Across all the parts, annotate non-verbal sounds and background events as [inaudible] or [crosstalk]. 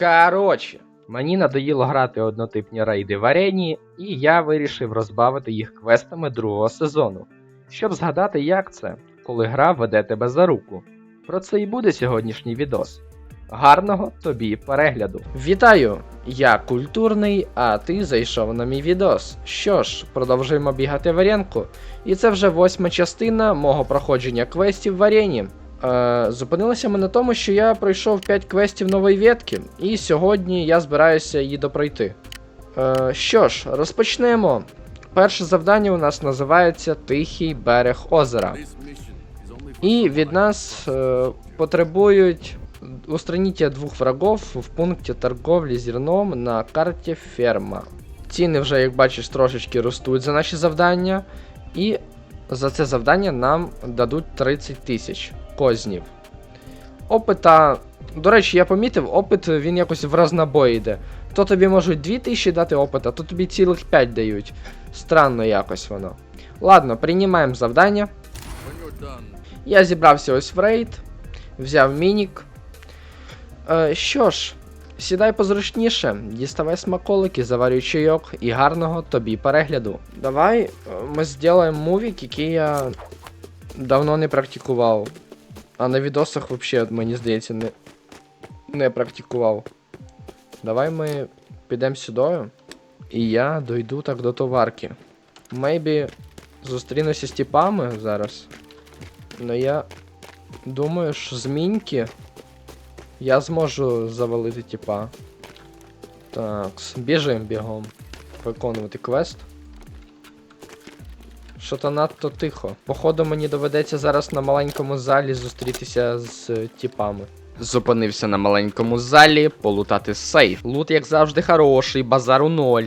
Коротше, мені надоїло грати однотипні рейди в арені, і я вирішив розбавити їх квестами другого сезону, щоб згадати, як це, коли гра веде тебе за руку. Про це і буде сьогоднішній відос. Гарного тобі перегляду. Вітаю! Я культурний, а ти зайшов на мій відос. Що ж, продовжуємо бігати в аренку. І це вже восьма частина мого проходження квестів в арені. Е, зупинилося ми на тому, що я пройшов 5 квестів нової ветки, і сьогодні я збираюся її допройти. Е, що ж, розпочнемо. Перше завдання у нас називається Тихий берег озера. І від нас е, потребують устраніття двох врагов в пункті торговлі зерном на карті ферма. Ціни вже, як бачиш, трошечки ростуть за наші завдання, і за це завдання нам дадуть 30 тисяч кознів. Опита. До речі, я помітив, опит він якось в разнобой йде. То тобі можуть 2000 дати опита, то тобі цілих 5 дають. Странно якось воно. Ладно, приймаємо завдання. Я зібрався ось в рейд, взяв мінік. Е, що ж, сідай позручніше, діставай смаколики, заварюй чайок і гарного тобі перегляду. Давай е, ми зробимо мувік, який я давно не практикував. А на відосах взагалі, мені здається, не, не практикував. Давай ми підемо сюди, і я дойду так до товарки. Мейбі зустрінуся з типами зараз. Ну я думаю, що з міньки я зможу завалити типа. Так, біжим бігом. Виконувати квест. Що-то надто тихо. Походу мені доведеться зараз на маленькому залі зустрітися з е, типами. Зупинився на маленькому залі, полутати сейф. Лут, як завжди, хороший, базару ноль.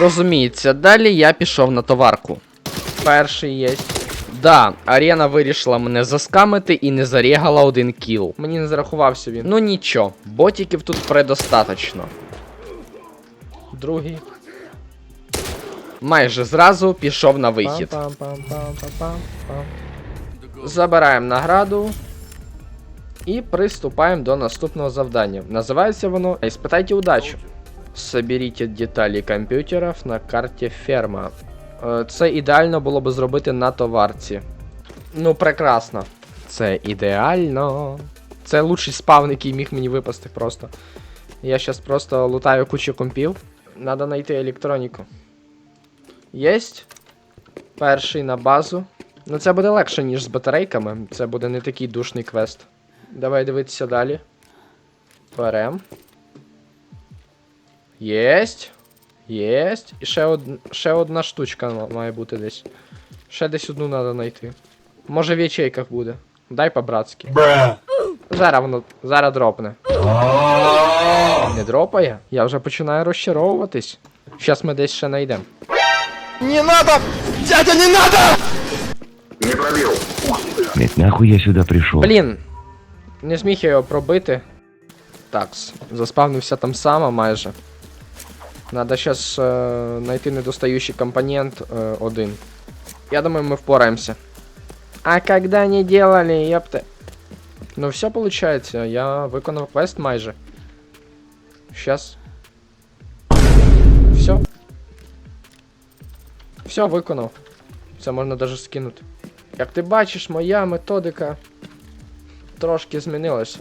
Розуміється, далі я пішов на товарку. Перший є. Да, арена вирішила мене заскамити і не зарігала один кіл. Мені не зарахувався він. Ну нічого, ботіків тут предостаточно. Другий. Майже зразу пішов на вихід. Забираємо награду. І приступаємо до наступного завдання. Називається воно Испытайте удачу. Соберіть деталі комп'ютерів на карті ферма. Е, Це ідеально було би зробити на товарці. Ну, прекрасно. Це ідеально. Це лучший спавн, який міг мені випасти просто. Я зараз просто лутаю кучу компів. Надо знайти електроніку. Єсть. Перший на базу. Ну це буде легше, ніж з батарейками. Це буде не такий душний квест. Давай дивитися далі. Берем. Єсть. Єсть. І ще, од... ще одна штучка має бути десь. Ще десь одну треба знайти. Може в ячейках буде. Дай по-братськи. Зараз воно. Зараз дропне. Не дропає? Я вже починаю розчаровуватись. Щас ми десь ще знайдемо. Блять, нахуй я сюда пришел? Блін. Не зміг я його пробити. Такс. Заспавнився там само майже. Надо сейчас е, знайти недостающий компонент е, один. Я думаю, мы впораемся. А когда не делали, ёпта. Ну все получается, я виконав квест майже. Сейчас. Все виконав. Це можна даже скинути. Як ти бачиш, моя методика трошки змінилася.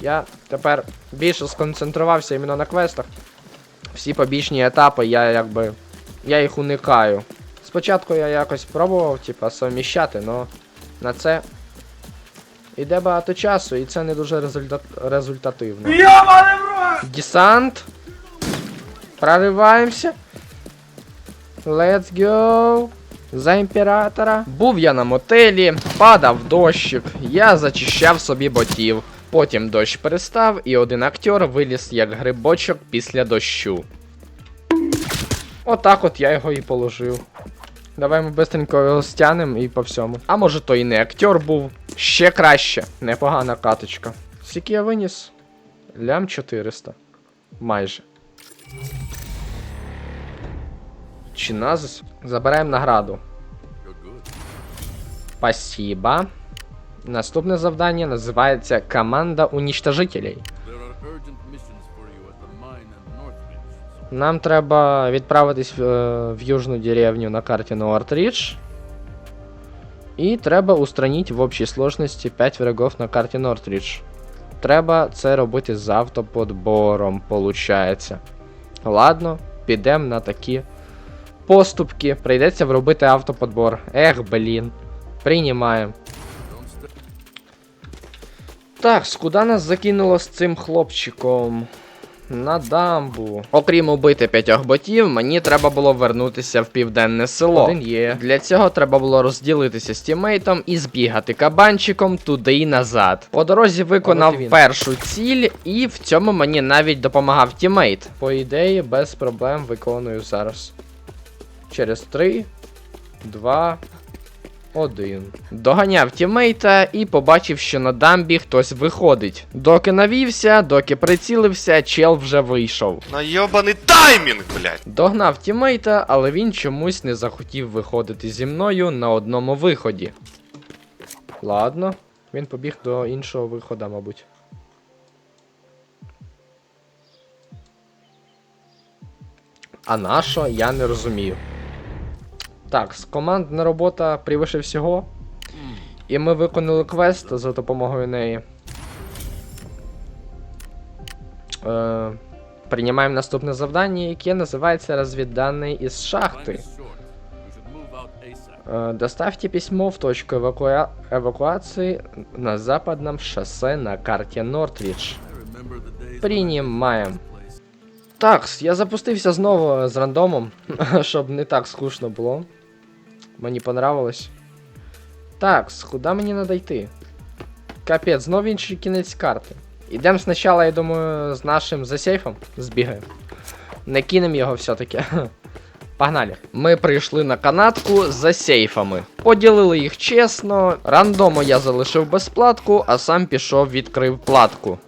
Я тепер більше сконцентрувався іменно на квестах. Всі побічні етапи я якби. Я їх уникаю. Спочатку я якось пробував, типа, совміщати, але на це йде багато часу, і це не дуже результат... результативно. Десант. Прориваємося. Let's go. За імператора. Був я на мотелі, падав дощик, я зачищав собі ботів. Потім дощ перестав, і один актер виліз як грибочок після дощу. Отак от я його і положив. Давай ми бистренько його стянем і по всьому. А може то і не актер був. Ще краще. Непогана каточка. Скільки я виніс? Лям 400. Майже. Чи назис? Забираємо награду. Спасибо. Наступне завдання називається Команда. So Нам треба відправитись в, е, в южну деревню на карті Нортридж. І треба устранить в общій сложності 5 врагов на карті Нортридж. Треба це робити з автоподбором, получається. Ладно, підемо на такі поступки. Прийдеться вробити автоподбор. Ех, блін. Приймаємо. Так, куди нас закинуло з цим хлопчиком? На дамбу. Окрім убити п'ятьох ботів, мені треба було вернутися в південне село. Один є. Для цього треба було розділитися з тімейтом і збігати кабанчиком туди і назад. По дорозі виконав першу ціль, і в цьому мені навіть допомагав тімейт. По ідеї, без проблем виконую зараз. Через 3, 2, один. Доганяв тімейта і побачив, що на дамбі хтось виходить. Доки навівся, доки прицілився, чел вже вийшов. На йобаний таймінг, блядь. Догнав тімейта, але він чомусь не захотів виходити зі мною на одному виході. Ладно, він побіг до іншого виходу, мабуть. А на що, я не розумію. Так, командна робота превише всього. І ми виконали квест за допомогою неї. Е, приймаємо наступне завдання, яке називається розвідданий із шахти. Е, доставьте письмо в точку евакуа... эвакуации на западном шоссе на карте Нортридж. I remember the days when I Принимаем. visited this place. Так, я запустився знову з рандомом, [laughs] щоб не так скучно було. Мені понравилось. Так, куди мені надо йти? Капець, знову інший кінець карти. Ідемо спочатку, я думаю, з нашим за сейфом збігаємо. Не кинемо його все-таки. [laughs] Погнали. Ми прийшли на канатку за сейфами. Поділили їх чесно. Рандому я залишив безплатку, а сам пішов відкрив платку.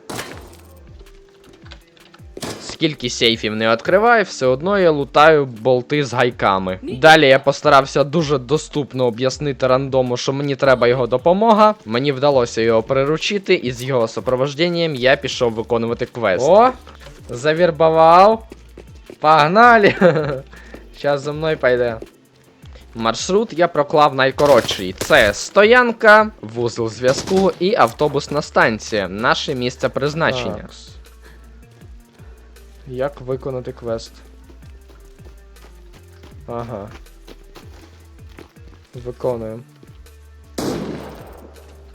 Скільки сейфів не відкриваю, все одно я лутаю болти з гайками. Далі я постарався дуже доступно об'яснити рандому, що мені треба його допомога. Мені вдалося його приручити, і з його супроводженням я пішов виконувати квест. О! Завірбував. Погнали! [laughs] Зараз за мною пойде. Маршрут я проклав найкоротший. Це стоянка, вузол зв'язку і автобусна станція. Наше місце призначення. Як виконати квест? Ага. Виконуємо.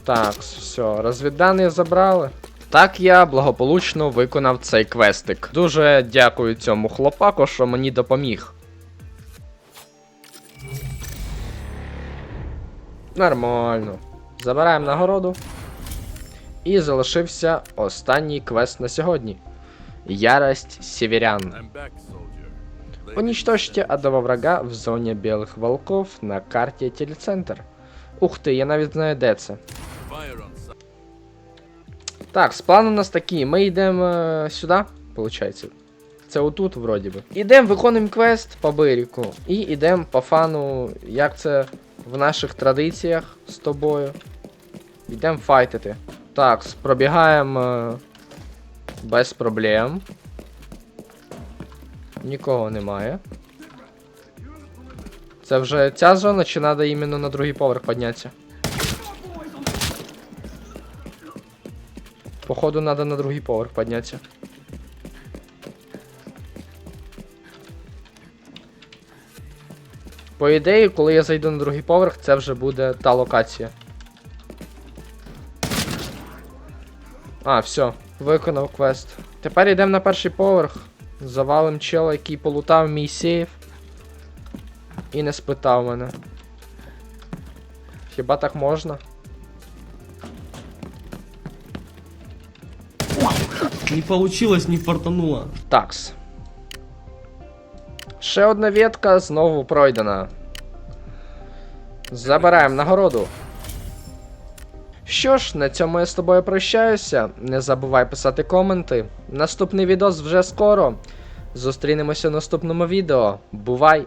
Так, все, розвіддані забрали. Так я благополучно виконав цей квестик. Дуже дякую цьому хлопаку, що мені допоміг. Нормально. Забираємо нагороду. І залишився останній квест на сьогодні. Ярость северян. Уничтожьте одного врага в зоні білих волков на карті телецентр. Ух ти, я навіть знаю де це. Так, план у нас такий. Ми йдемо е, сюди, виходить. Це отут, вроді би. Ідемо, виконуємо квест по Бирику. І йдемо по фану, як це в наших традиціях з тобою. Йдемо файтити. Так, пробігаємо е, без проблем. Нікого немає. Це вже ця зона, чи треба іменно на другий поверх піднятися? Походу, надо на другий поверх піднятися. По ідеї, коли я зайду на другий поверх, це вже буде та локація. А, все, виконав квест. Тепер йдемо на перший поверх. Завалим чела, який полутав мій сейф. І не спитав мене. Хіба так можна? Не получилось, не фартануло. Такс. Ще одна ветка знову пройдена. Забираємо нагороду. Що ж, на цьому я з тобою прощаюся. Не забувай писати коменти. Наступний відос вже скоро. Зустрінемося в наступному відео. Бувай!